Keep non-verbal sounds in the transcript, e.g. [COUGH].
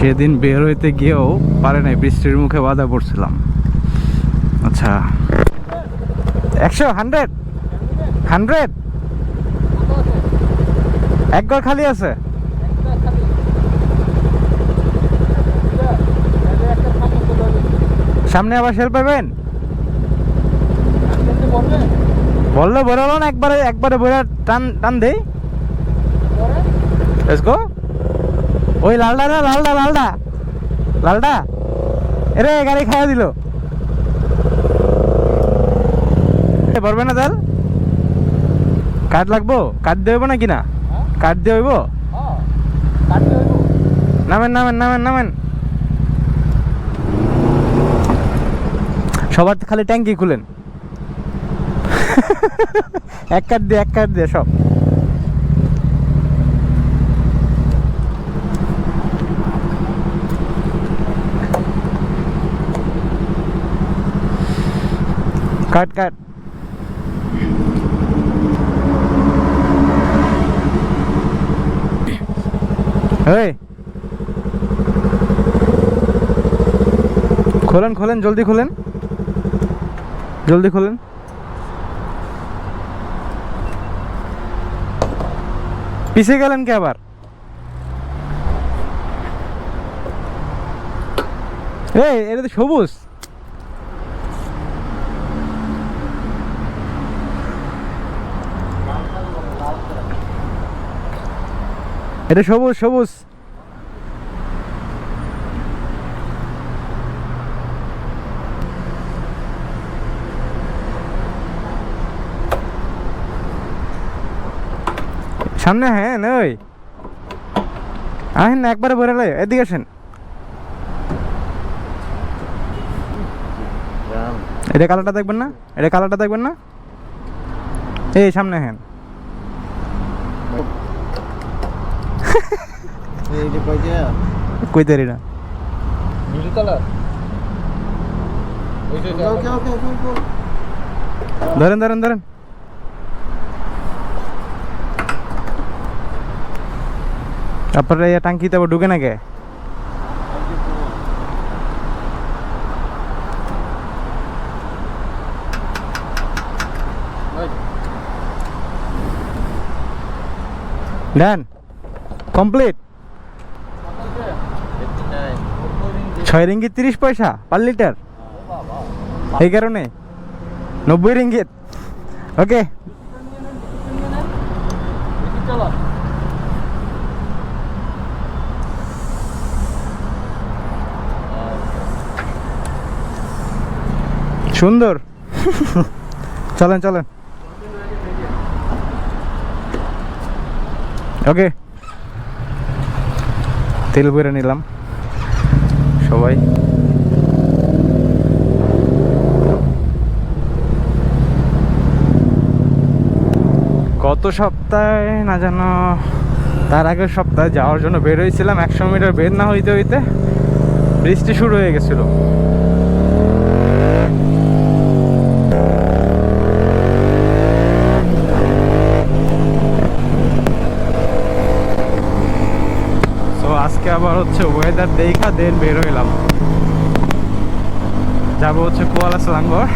সেদিন বের হইতে গিয়েও পারে নাই বৃষ্টির মুখে বাধা পড়ছিলাম। আচ্ছা। একশো হান্ড্রেড? হান্ড্রেড? এক ঘর খালি আছে? সামনে আবার সেল পাবেন? বললে বলল না একবারে একবারে বলে টান টান দেই। লেটস গো ওই লালডা না লালডা লালডা লালডা এরে, গাড়ি খাইয়া দিল। পারবে না তাল? কাঠ লাগবো? কাঠ হইব নাকি না? কাঠ দিয়ে হইব? নামেন নামেন নামেন নামেন। সবার খালি ট্যাঙ্কি খুলেন। [LAUGHS] এক কাঠ দিয়ে, এক কাঠ দিয়ে সব। কাট কাট। এই। খোলেন খোলেন, জলদি খোলেন। জলদি খোলেন। পিছে গেলেন কে আবার? এই, এটা তো সবুজ। এটা সবুজ সবুজ। সামনে হ্যাঁ ওই। আহেন একবারে ভরে লাই, এদিকে আসেন। এটা কালারটা দেখবেন না? এটা কালারটা দেখবেন না? এই সামনে হ্যাঁ। কই তারি না ব্লু কালার ওকে ওকে ওকে ওকে ধরেন ধরেন ধরেন তারপরে এই টাঙ্কিতে আবার ঢুকে না কে ডান কমপ্লিট? ছয় রিঙ্গিত তিরিশ পয়সা পার লিটার? এই কারণে? নব্বই রিঙ্গিত। ওকে। সুন্দর। চলেন চলেন। ওকে। তেল ভরে নিলাম। সবাই। গত সপ্তাহে না যেন তার আগের সপ্তাহে যাওয়ার জন্য বের হয়েছিলাম। একশো মিটার বের না হইতে হইতে বৃষ্টি শুরু হয়ে গেছিল তো আজকে আবার হচ্ছে ওয়েদার দেখা দেন বের হইলাম। যাব হচ্ছে কুয়ালা সালাঙ্গর